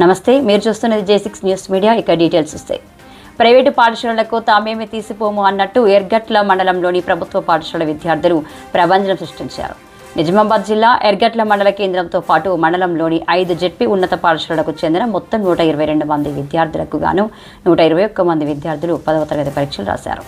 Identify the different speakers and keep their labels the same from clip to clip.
Speaker 1: నమస్తే మీరు చూస్తున్నది జే సిక్స్ న్యూస్ మీడియా ఇక డీటెయిల్స్ వస్తాయి. ప్రైవేటు పాఠశాలలకు తామేమి తీసిపోము అన్నట్టు ఎర్గట్ల మండలంలోని ప్రభుత్వ పాఠశాల విద్యార్థులు ప్రభంజనం సృష్టించారు. నిజామాబాద్ జిల్లా ఎర్గట్ల మండల కేంద్రంతో పాటు మండలంలోని ఐదు జెడ్పీ ఉన్నత పాఠశాలలకు చెందిన మొత్తం నూట ఇరవై రెండు మంది విద్యార్థులకు గాను నూట ఇరవై ఒక్క మంది విద్యార్థులు పదవ తరగతి పరీక్షలు రాశారు.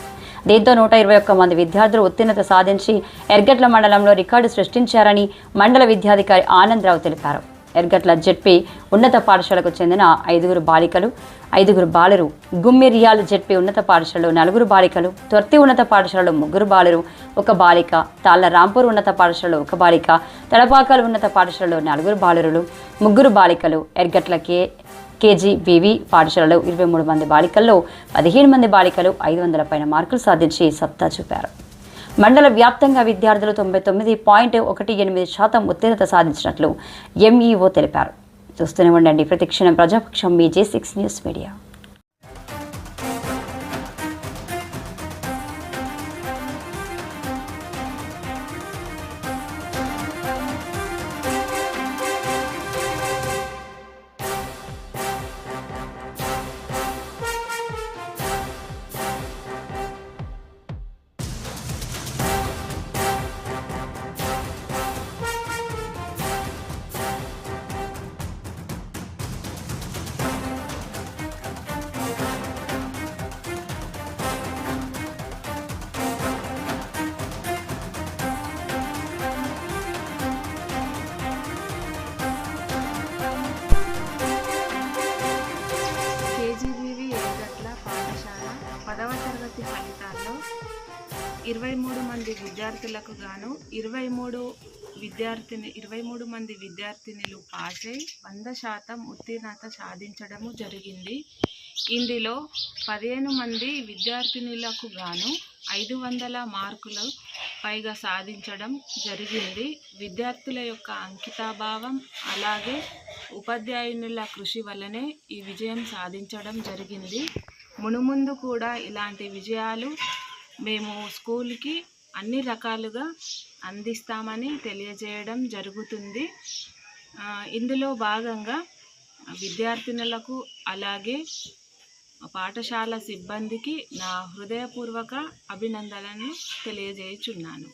Speaker 1: దీంతో నూట ఇరవై ఒక్క మంది విద్యార్థులు ఉత్తీర్ణత సాధించి ఎర్గట్ల మండలంలో రికార్డు సృష్టించారని మండల విద్యాధికారి ఆనందరావు తెలిపారు. ఎర్గట్ల జెడ్పీ ఉన్నత పాఠశాలకు చెందిన ఐదుగురు బాలికలు ఐదుగురు బాలురు గుమ్మిరియాల్ జెడ్పీ ఉన్నత పాఠశాలలో నలుగురు బాలికలు తొర్తి ఉన్నత పాఠశాలలో ముగ్గురు బాలురు ఒక బాలిక తాళ్ళ రాంపూర్ ఉన్నత పాఠశాలలో ఒక బాలిక తడపాకల్ ఉన్నత పాఠశాలలో నలుగురు బాలురులు ముగ్గురు బాలికలు ఎర్గట్ల కే కేజీ బీవీ పాఠశాలలో ఇరవై మూడు మంది బాలికల్లో పదిహేను మంది బాలికలు ఐదు వందల పైన మార్కులు సాధించి సత్తా చూపారు. మండల వ్యాప్తంగా విద్యార్థులు తొంభై తొమ్మిది పాయింట్ ఒకటి ఎనిమిది శాతం ఉత్తీర్ణత సాధించినట్లు ఎంఈఓ తెలిపారు. చూస్తూనే ఉండండి. ప్రతిక్షణం ప్రజాపక్షం మీ జే సిక్స్ న్యూస్ మీడియా.
Speaker 2: ఇరవై మూడు మంది విద్యార్థులకు గాను ఇరవై మూడు విద్యార్థిని ఇరవై మూడు మంది విద్యార్థినులు పాస్ అయి వంద శాతం ఉత్తీర్ణత సాధించడము జరిగింది. ఇందులో పదిహేను మంది విద్యార్థినులకు గాను ఐదు వందల మార్కులు పైగా సాధించడం జరిగింది. విద్యార్థుల యొక్క అంకితాభావం అలాగే ఉపాధ్యాయునుల కృషి వల్లనే ఈ విజయం సాధించడం జరిగింది. మునుముందు కూడా ఇలాంటి విజయాలు మేము స్కూల్కి అన్ని రకాలుగా అందిస్తామని తెలియజేయడం జరుగుతుంది. ఇందులో భాగంగా విద్యార్థినులకు అలాగే పాఠశాల సిబ్బందికి నా హృదయపూర్వక అభినందనలను తెలియజేయుచున్నాను.